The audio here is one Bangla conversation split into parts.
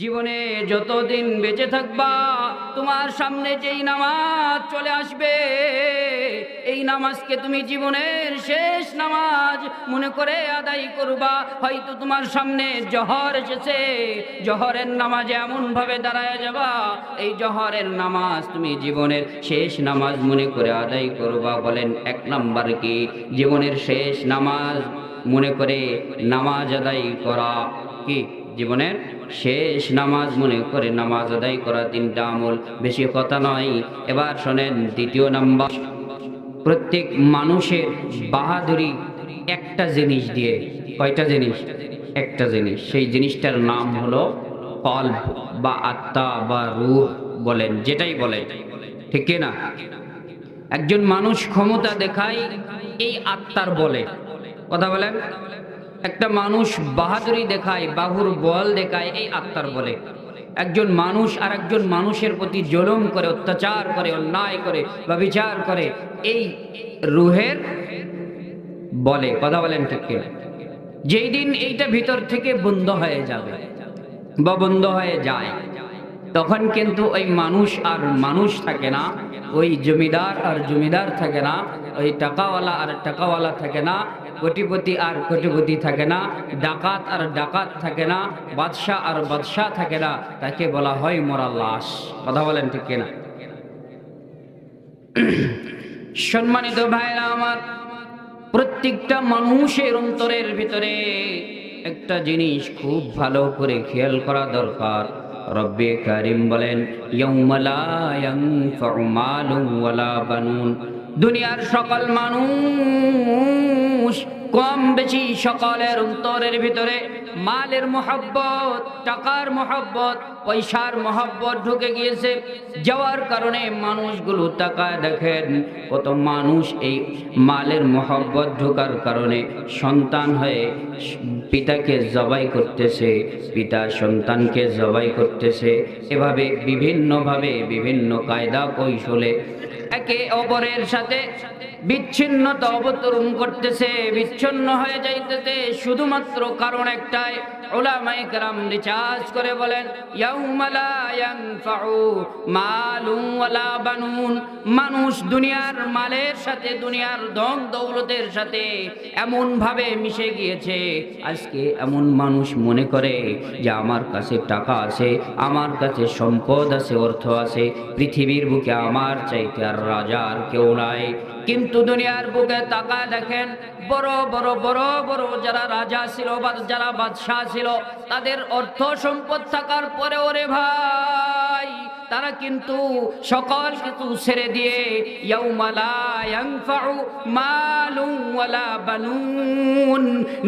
জীবনে যতদিন বেঁচে থাকবা, তোমার সামনে যেই নামাজ চলে আসবে, এই নামাজকে তুমি জীবনের শেষ নামাজ মনে করে আদায় করবা। হয়তো তোমার সামনে জহর এসেছে, জহরের নামাজে এমন ভাবে দাঁড়ায় যাবা, এই জহরের নামাজ তুমি জীবনের শেষ নামাজ মনে করে আদায় করবা। বলেন, এক নাম্বার কি? জীবনের শেষ নামাজ মনে করে নামাজ আদায় করা কি? জীবনের শেষ নামাজ মনে করে নামাজ আদায় করা তিনটা আমল। বেশি কথা নয়। এবার শোনেন দ্বিতীয় নাম্বার। প্রত্যেক মানুষের বাহাদুরি একটা জিনিস দিয়ে। কয়টা জিনিস? একটা জিনিস। সেই জিনিসটার নাম হলো কল্প বা আত্মা বা রূহ বলেন, যেটাই বলেন। ঠিক না? একজন মানুষ ক্ষমতা দেখায়, এই আত্মার বলে। কথা বলেন? একটা মানুষ বাহাদুরি দেখায়, বাহুর বল দেখায়, এই আত্মার বলে। একজন মানুষ আর একজন মানুষের প্রতি জলম করে, অত্যাচার করে, অন্যায় করে বা বিচার করে, এই রুহের বলে। কথা বলেন ঠিক যেই দিন এইটা ভিতর থেকে বন্ধ হয়ে যাবে বা বন্ধ হয়ে যায়। তখন কিন্তু ওই মানুষ আর মানুষ থাকে না, ওই জমিদার আর জমিদার থাকে না, ওই টাকাওয়ালা আর টাকাওয়ালা থাকে না, কোটিপতি আর কোটিপতি থাকে না, ডাকাত আর ডাকাত থাকে না, বাদশাহ আর বাদশাহ থাকে না, তাকে বলা হয় মরা লাশ। কথা বলেন ঠিক কিনা? সম্মানিত ভাইরা আমার, প্রত্যেকটা মানুষের অন্তরের ভিতরে একটা জিনিস খুব ভালো করে খেয়াল করা দরকার। রব্বে কারিম বলেন দুনিয়ার সকল মানুষ কম বেশি সকলের অন্তরের ভিতরে মালের মোহব্বত, টাকার মোহব্বত, পয়সার মোহব্বত ঢুকে গিয়েছে। যাওয়ার কারণে মানুষগুলো টাকায় দেখেন, কত মানুষ এই মালের মোহব্বত ঢোকার কারণে সন্তান হয়ে পিতাকে জবাই করতেছে, পিতা সন্তানকে জবাই করতেছে। এভাবে বিভিন্নভাবে বিভিন্ন কায়দা কৌশলে একে অপরের সাথে বিচ্ছিন্নতা অবতরণ করতেছে, বিচ্ছিন্ন হয়ে যাইতেছে। শুধুমাত্র কারণ একটাই ওলামাই কেরাম রিচার্জ করে বলেন মানুষ দুনিয়ার মালের সাথে, দুনিয়ার ধন দৌলতের সাথে এমন ভাবে মিশে গিয়েছে। আজকে এমন মানুষ মনে করে যে, আমার কাছে টাকা আছে, আমার কাছে সম্পদ আছে, অর্থ আছে, পৃথিবীর বুকে আমার চাইতে আর রাজার কেউ নাই। কিন্তু দুনিয়ার বুকে তাকায় দেখেন, বড় বড় বড় বড় যারা রাজা ছিল বা যারা বাদশাহ ছিল, তাদের অর্থ সম্পদ থাকার পরে ওরে ভাই। তারা কিন্তু সকল কিছু ছেড়ে দিয়ে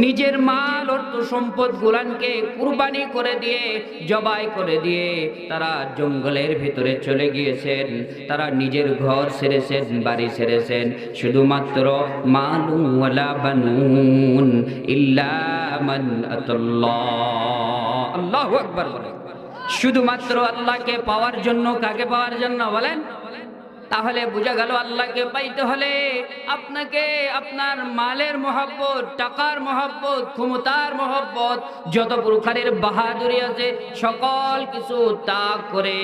নিজের মাল, অর্থ সম্পদ গুলানকে কুরবানি করে দিয়ে, জবাই করে দিয়ে তারা জঙ্গলের ভিতরে চলে গিয়েছেন। তারা নিজের ঘর ছেড়েছেন, বাড়ি ছেড়েছেন। শুধুমাত্র মালুন ওয়ালা বানুন, ইল্লা মান আতাল্লাহ। আল্লাহু আকবার বলেন শুধুমাত্র আল্লাহকে পাওয়ার জন্য কাকে পাওয়ার জন্য বলেন? তাহলে বোঝা গেল আল্লাহকে পাইতে হলে আপনাকে আপনার মালের মহব্বত, টাকার মহব্বত, ক্ষমতার মহব্বত, যত প্রকারের বাহাদুরি আছে, সকল কিছু ত্যাগ করে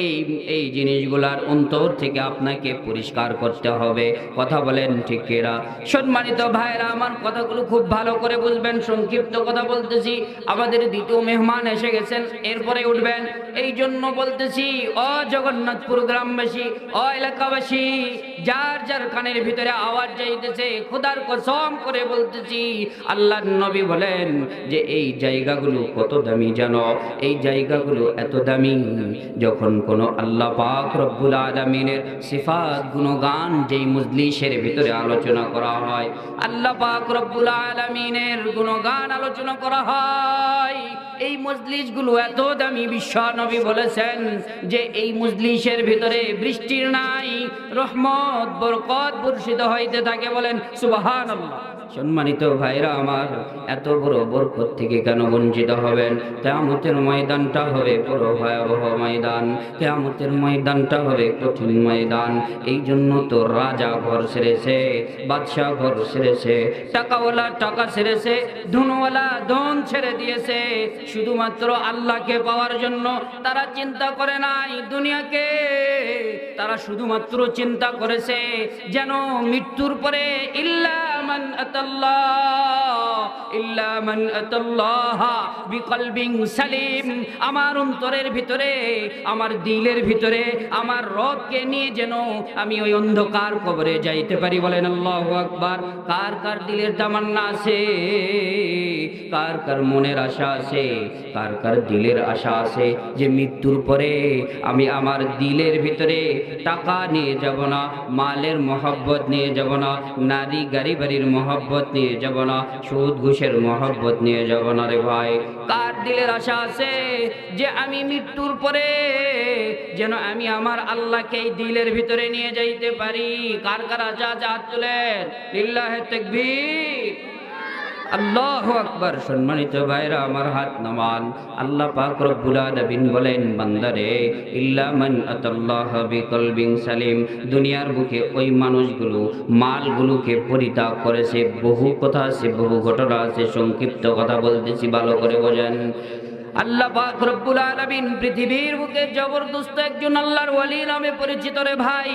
এই এই জিনিসগুলার অন্তর থেকে আপনাকে পরিষ্কার করতে হবে। কথা বলেন ঠিক এরা সম্মানিত ভাইরা আমার কথাগুলো খুব ভালো করে বুঝবেন, সংক্ষিপ্ত কথা বলতেছি। আমাদের দ্বিতীয় মেহমান এসে গেছেন, এরপরে উঠবেন। এই জন্য বলতেছি, অ জগন্নাথপুর গ্রামবাসী, অ लकवशी যার যার কানের ভিতরে আওয়াজ যাইতেছে, খোদার কসম করে বলতেছি আল্লাহ নবী বলেন যে এই জায়গাগুলো কত দামি জানো? এই জায়গাগুলো এত দামি যখন কোনো আল্লাহ পাক রব্বুল আলমিনের সিফাত, গুণগান যেই মজলিসের ভিতরে আলোচনা করা হয়, আল্লাহ পাক রব্বুল আলমিনের গুণগান আলোচনা করা হয়, এই মজলিসগুলো এত দামি বিশ্ব নবী বলেছেন যে এই মজলিসের ভিতরে বৃষ্টির নাই, রহমত বরকত বর্ষিত হইতে থাকে বলেন সুবাহান সম্মানিত ভাইরা আমার, এত বড় বরকত থেকে কেন বঞ্চিত হবেন? কেয়ামতের ময়দানটা হবে বড় ভয়াবহ ময়দান। কেয়ামতের ময়দানটা হবে কঠিন ময়দান। এই জন্য তো রাজা ঘর সেরেছে, বাদশাহ ঘর সেরেছে, টাকাওয়ালা টাকা সেরেছে, ধনওয়ালা ধন ছেড়ে দিয়েছে। শুধুমাত্র আল্লাহকে পাওয়ার জন্য তারা চিন্তা করে নাই দুনিয়াকে। তারা শুধুমাত্র চিন্তা করেছে, যেন মৃত্যুর পরে ইল্লা মান আমার অন্তরের ভিতরে, আমার দিলের ভিতরে, আমার রবকে নিয়ে যেন আমি ওই অন্ধকার কবরে যাইতে পারি বলেন আল্লাহ কার কার দিলের তামান্না আছে? কার কার মনের আশা আছে? কার কার দিলের আশা আছে যে মৃত্যুর পরে আমি আমার দিলের ভিতরে টাকা নিয়ে যাব না, মালের মহব্বত নিয়ে যাব না, নারী গাড়ি বাড়ির মহব্বত নিয়ে যাব না, সুদ ঘুষের মহব্বত নিয়ে যাব না রে ভাই। কার দিলের আশা আছে যে আমি মৃত্যুর পরে যেন আমি আমার আল্লাহকে এই দিলের ভিতরে নিয়ে যাইতে পারি? কার কার আশা আছে? হাত তুলেন। লিল্লাহে তাকবীর। আল্লাহ আকবার। সম্মানিত ভাইরা, আমার হাত নামান। আল্লাহ পাক রব্বুল আলামিন বলেন, বান্দারে, ইল্লা মান আতাল্লাহ বিকলবিন সালিম। দুনিয়ার বুকে ওই মানুষগুলো, মালগুলোকে পরিত্যাগ করেছে। বহু কথা আছে, বহু ঘটনা আছে, সংক্ষিপ্ত কথা বলতেছি, ভালো করে বোঝেন। আল্লাহ পাক রব্বুল পৃথিবীর বুকে জবরদস্ত একজন আল্লাহর ওয়ালি নামে পরিচিত রে ভাই।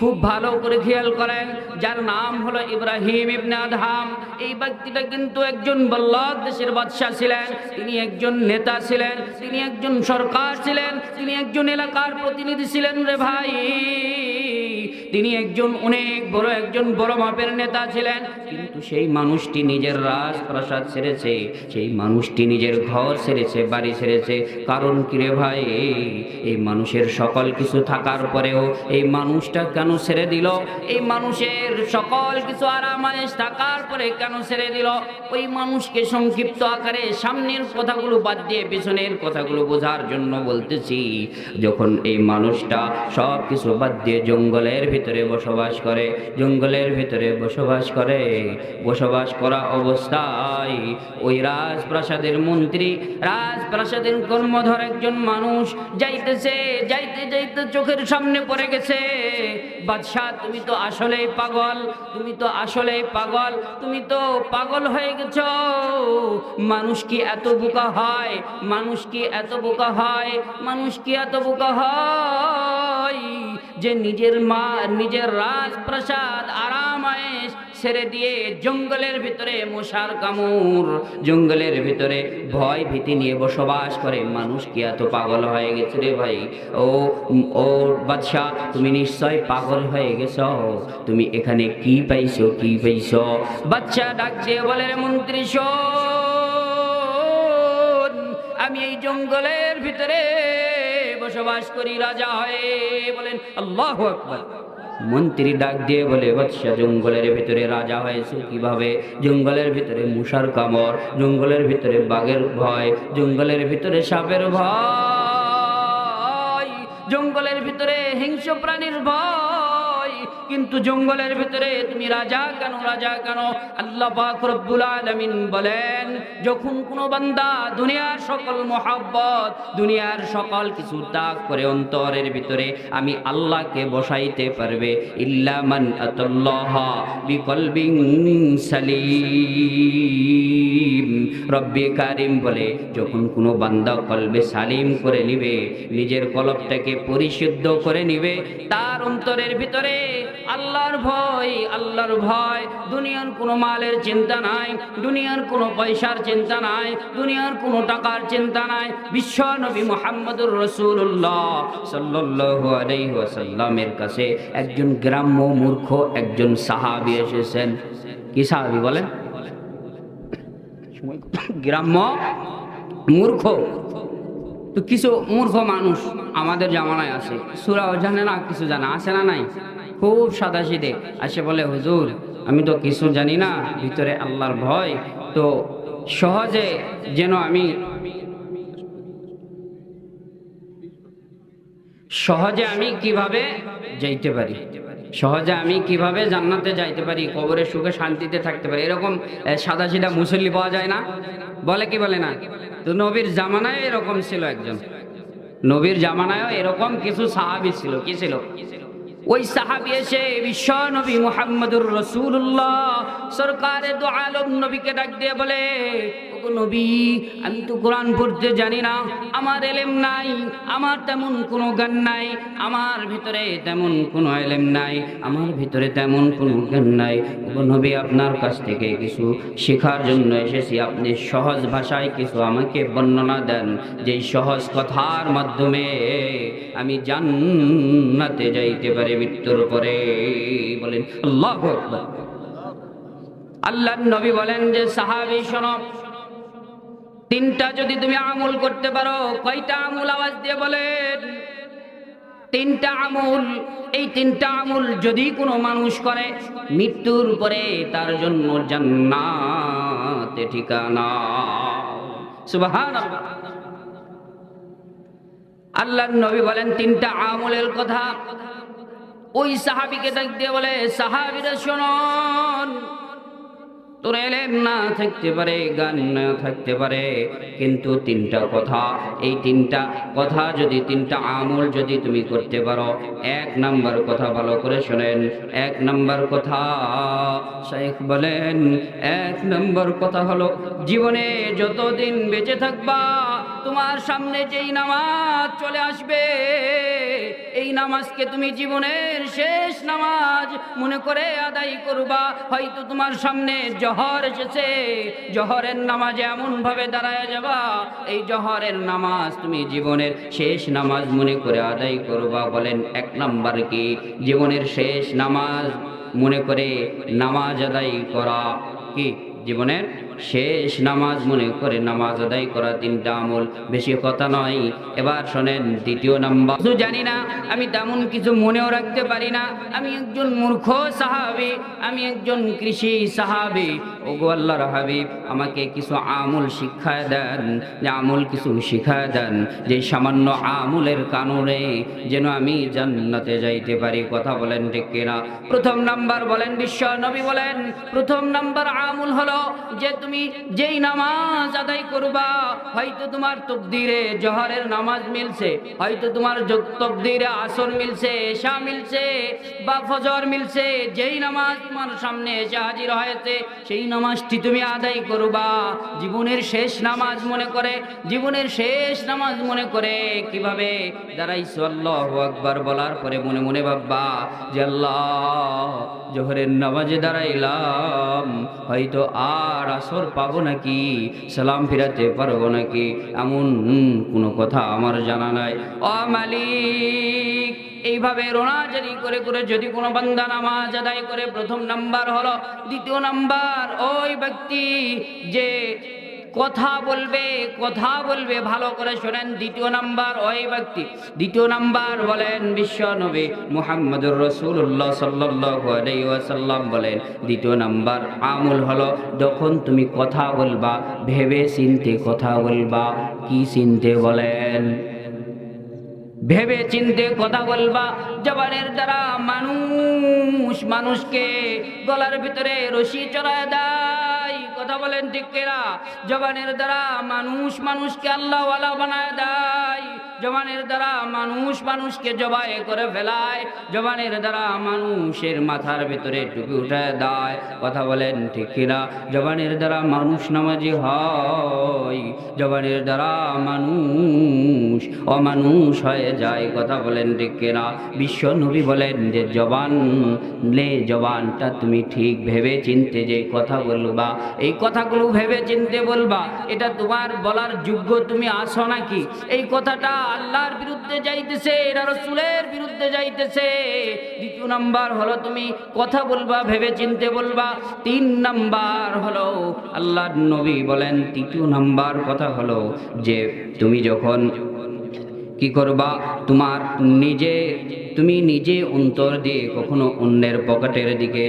খুব ভালো করে খেয়াল করেন, যার নাম হলো ইব্রাহিম ইবনে আদহাম। এই কিন্তু একজন বল্লভ দেশের বাদশাহ ছিলেন, তিনি একজন নেতা ছিলেন, তিনি একজন সরকার ছিলেন, তিনি একজন এলাকার প্রতিনিধি ছিলেন রে ভাই। তিনি একজন অনেক বড়, একজন বড় মাপের নেতা ছিলেন। কিন্তু সেই মানুষটি নিজের রাজপ্রাসাদ ছেড়েছে, সেই মানুষটি নিজের ঘর ছেড়েছে, বাড়ি ছেড়েছে। কারণ কি রে ভাই? এই মানুষের সকল কিছু থাকার পরেও এই মানুষটা কেন ছেড়ে দিল? এই মানুষের সকল কিছু আরামায়েশ থাকার পরে কেন ছেড়ে দিল? ওই মানুষকে সংক্ষিপ্ত আকারে সামনের কথাগুলো বাদ দিয়ে পিছনের কথাগুলো বোঝার জন্য বলতেছি, যখন এই মানুষটা সব কিছু বাদ দিয়ে জঙ্গলের ভিতরে বসবাস করে, জঙ্গলের ভিতরে বসবাস করে। বসবাস করা অবস্থায় ওই রাজপ্রাসাদের মন্ত্রী, রাজপ্রাসাদের কর্মধর একজন মানুষ যাইতেছে, যাইতে যাইতে চোখের সামনে পড়ে গেছে। বাদশাহ, তুমি তো আসলেই পাগল, তুমি তো আসলেই পাগল, তুমি তো পাগল হয়ে গেছ। মানুষ কি এত বোকা হয়, মানুষ কি এত বোকা হয়, মানুষ কি এত বোকা হয়? যে নিজের মা, নিজের রাজপ্রাসাদ আরাম আয়েশ ছেড়ে দিয়ে জঙ্গলের ভিতরে মশার কামড়, জঙ্গলের ভিতরে ভয় ভীতি নিয়ে বসবাস করে, মানুষ কি এত পাগল হয়ে গেছে রে ভাই? ও ও বাদশাহ, তুমি নিশ্চয় পাগল হয়ে গেছ। তুমি এখানে কি পাইছো, কি পাইছ? বাচ্চা ডাকছে বলে মন্ত্রী আমি এই জঙ্গলের ভিতরে বসবাস করি, রাজা হয়ে বলেন, আল্লাহ আকবর। মন্ত্রী ডাক দিয়ে বলে বাদশাহ জঙ্গলের ভিতরে রাজা হয়েছে কীভাবে? জঙ্গলের ভিতরে মুসার কামড়, জঙ্গলের ভিতরে বাঘের ভয়, জঙ্গলের ভিতরে সাপের ভয়, জঙ্গলের ভিতরে হিংস্র প্রাণীর ভয়। কিন্তু জঙ্গলের ভিতরে তুমি রাজা কেন রাজা কেন? আল্লাহ পাক রব্বুল আলামিন বলেন, যখন কোনো বান্দা দুনিয়ার সকল মহাব্বত, দুনিয়ার সকল কিছু ত্যাগ করে অন্তরের ভিতরে, আমি আল্লাহকে বসাইতে পারবে ইল্লামান আতাল্লাহ বিকলবিন সালিম। রব্বি কারিম বলে, যখন কোনো বান্দা কলবে সালিম করে নিবে, নিজের কলবটাকে পরিশুদ্ধ করে নিবে, তার অন্তরের ভিতরে আল্লাহর ভয় আল্লাহর ভয়। দুনিয়ার কোনো মালের চিন্তা নাই, দুনিয়ার কোনো পয়সার চিন্তা নাই, দুনিয়ার কোনো টাকার চিন্তা নাই। বিশ্ব নবী মোহাম্মদুর রসুল্লাহ সাল্লাল্লাহু আলাইহি ওয়াসাল্লামের কাছে একজন গ্রাম্য মূর্খ একজন সাহাবী এসেছেন। কি সাহাবি বলেন? গ্রাম্য মূর্খ। তো কিছু মূর্খ মানুষ আমাদের জামানায় আছে। সুরাও জানে না, কিছু জানে, আছে না নাই? খুব সাদা সিদে আসে বলে, হুজুর, আমি তো কিছু জানি না, ভিতরে আল্লাহর ভয়। তো সহজে যেন আমি সহজে আমি কীভাবে যাইতে পারি? সহজে আমি কীভাবে জান্নাতে যাইতে পারি কবরের সুখে শান্তিতে থাকতে পারি, এরকম সাদা সিধা মুসল্লি পাওয়া যায় না? বলে কি বলে না? তো নবীর জামানায় এরকম ছিল একজন। নবীর জামানায় এরকম কিছু সাহাবি ছিল। কি ছিল? ওই সাহাবি এসে বিশ্ব নবী মুহাম্মদুর রসুল্লাহ সরকারে দু আলম নবীকে ডাক দিয়ে বলে নবী, আমি তো কোরআন পড়তে জানি না। আমার এলেম নাই, আমার তেমন কোনো জ্ঞান নাই, আমার ভিতরে তেমন কোনো এলেম নাই, আমার ভিতরে তেমন কোনো জ্ঞান নাই। নবী, আপনার কাছ থেকে কিছু শেখার জন্য এসেছি। আপনি সহজ ভাষায় কিছু আমাকে বর্ণনা দেন। যেই সহজ কথার মাধ্যমে আমি জান্নাতে যাইতে পারি মৃত্যুর পরে। বলেন, আল্লাহ আল্লাহ নবী বলেন যে, সাহাবি শোনব তিনটা যদি তুমি আমল করতে পারো, কয়টা আমল আওয়াজ দিয়ে বলেন? তিনটা আমল। এই তিনটা আমল যদি কোনো মানুষ করে, মৃত্যুর পরে তার জন্য জান্নাতে ঠিকানা। সুবহান আল্লাহর নবী বলেন, তিনটা আমলের কথা। ওই সাহাবিকে ডাক দিয়ে বলে, সাহাবিরা শোনন তোর এলেম না, থাকতে পারে, গান না থাকতে পারে। কিন্তু তিনটা কথা, এই তিনটা কথা যদি, তিনটা আমল যদি তুমি করতে পারো, এক নাম্বার কথা ভালো করে শোনেন, এক নাম্বার কথা শেখ বলেন, এক নাম্বার কথা হলো, জীবনে যতদিন বেঁচে থাকবা, তোমার সামনে যেই নামাজ চলে আসবে নামাজকে তুমি জীবনের শেষ নামাজ মনে করে আদায় করবা। হয়তো তোমার সামনে জহর এসেছে। জহরের নামাজে এমন ভাবে দাঁড়ায় যাবা। এই জহরের নামাজ তুমি জীবনের শেষ নামাজ মনে করে আদায় করবা বলেন এক নাম্বার কি? জীবনের শেষ নামাজ মনে করে নামাজ আদায় করা কি? জীবনের শেষ নামাজ মনে করে নামাজ আদায় করা তিনটা আমল। বেশি কথা নয়। এবার শোনেন দ্বিতীয় নাম্বার। শুধু জানি না, আমি তেমন কিছু মনেও রাখতে পারি না। আমি একজন মূর্খ সাহাবি, আমি একজন কৃষি সাহাবি। ওগো আল্লাহর হাবিব, আমাকে কিছু আমল শিক্ষায় দেন, যে আমল কিছু শিখায় দেন, যে সামান্য আমলের কারণে যেন আমি জান্নাতে যাইতে পারি। কথা বলেন ঠিক কিনা? প্রথম নাম্বার বলেন বিশ্ব নবী বলেন, প্রথম নাম্বার আমল হলো যে তুমি যেই নামাজ আদায় করবা, হয়তো তোমার তকদিরে জহরের নামাজ মিলছে, হয়তো তোমার তকদিরে আসর মিলছে, এশা মিলছে বা ফজর মিলছে, যেই নামাজ তোমার সামনে এসে হাজির হয়েছে, সেই নামাজটি তুমি আদায় করবা। জীবনের শেষ নামাজ মনে করে, জীবনের শেষ নামাজ মনে করে। কীভাবে? দাঁড়াইছো, আল্লাহ আকবার বলার পরে মনে মনে ভাববা যে আল্লাহ, জোহরের নামাজে দাঁড়াইলাম। হয়তো আর আসর পাবো নাকি, সালাম ফিরাতে পারব নাকি, এমন কোনো কথা আমার জানা নাই। ও মালিক এইভাবে রোনাজারি করে করে যদি কোনো বান্দা নামাজ আদায় করে, প্রথম নাম্বার হলো, দ্বিতীয় নাম্বার, ওই ব্যক্তি যে কথা বলবে কথা বলবে, ভালো করে শোনেন, দ্বিতীয় নাম্বার, ওই ব্যক্তি, দ্বিতীয় নাম্বার বলেন বিশ্ব নবী মুহাম্মদুর রসুল্লাহ সাল্লাম বলেন, দ্বিতীয় নাম্বার আমল হলো, যখন তুমি কথা বলবা ভেবে চিনতে কথা বলবা, কি চিনতে বলেন? ভেবে চিনতে কথা বলবা, জবানের দ্বারা মানুষ মানুষকে গলার ভিতরে রশি চড়ায় দেয়। কথা বলেন ঠিক কেরা জবানের দ্বারা মানুষ মানুষকে আল্লাহওয়ালা বানায় দেয়। জবানের দ্বারা মানুষ মানুষকে জবাই করে ফেলায়, জবানের দ্বারা মানুষের মাথার ভিতরে টুপি উঠে দেয়। কথা বলেন ঠিক কিনা? জবানের দ্বারা মানুষ নামাজি হয়, জবানের দ্বারা মানুষ অমানুষ হয়ে যায়। কথা বলেন ঠিক কিনা? বিশ্ব নবী বলেন যে, জবান লে জবানটা তুমি ঠিক ভেবে চিনতে যে কথা বলবা। এই কথাগুলো ভেবে চিনতে বলবা। এটা তোমার বলার যোগ্য তুমি আসো নাকি? এই কথাটা আল্লাহর বিরুদ্ধে যাইতেছে এটা রসুলের বিরুদ্ধে যাইতেছে। দ্বিতীয় নাম্বার হলো তুমি কথা বলবা ভেবে চিনতে বলবা। তিন নাম্বার হলো আল্লাহর নবী বলেন, তৃতীয় নাম্বার কথা হলো যে তুমি যখন কি করবা, তোমার নিজে, তুমি নিজে অন্তর দিয়ে কখনো অন্যের পকেটের দিকে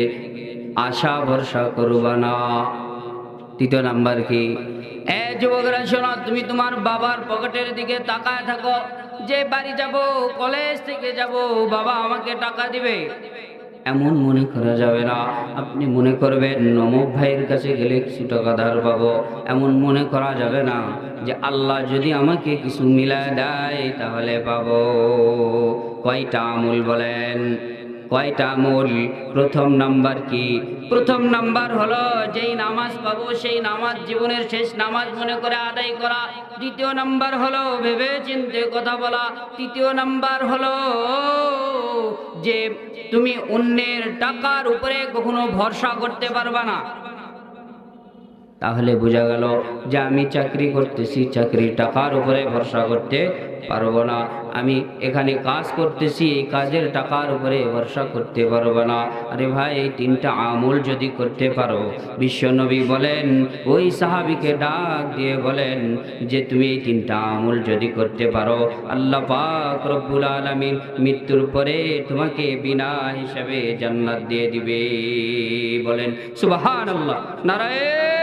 আশা ভরসা করবা না। তৃতীয় নাম্বার কি? যুবকরা, শোনো, তুমি তোমার বাবার পকেটের দিকে তাকায় থাকো। যে বাড়ি যাব, কলেজ থেকে যাব, বাবা আমাকে টাকা দিবে। এমন মনে করা যাবে না। আপনি মনে করবেন, নমক ভাইয়ের কাছে গেলে কিছু টাকা ধার পাবো। এমন মনে করা যাবে না যে আল্লাহ যদি আমাকে কিছু মিলায় দেয়, তাহলে পাবো। কয়টা আমল বলেন? কয়টা মূল? প্রথম নাম্বার কি? প্রথম নাম্বার হলো যেই নামাজ পাবো, সেই নামাজ জীবনের শেষ নামাজ মনে করে আদায় করা। দ্বিতীয় নাম্বার হলো ভেবে চিনতে কথা বলা। তৃতীয় নাম্বার হলো যে তুমি অন্যের টাকার উপরে কখনো ভরসা করতে পারবা না। তাহলে বোঝা গেল যে আমি চাকরি করতেছি, চাকরির টাকার উপরে ভরসা করতে পারব না। আমি এখানে কাজ করতেছি, এই কাজের টাকার উপরে ভরসা করতে পারব না। আরে ভাই, এই তিনটা আমল যদি করতে পারো, বিশ্বনবী বলেন, ওই সাহাবিকে ডাক দিয়ে বলেন যে তুমি এই তিনটা আমল যদি করতে পারো, আল্লাহ পাক রব্বুল আলামিন মৃত্যুর পরে তোমাকে বিনা হিসাবে জান্নাত দিয়ে দিবে। বলেন, সুবহানাল্লাহ, নারায়ণ!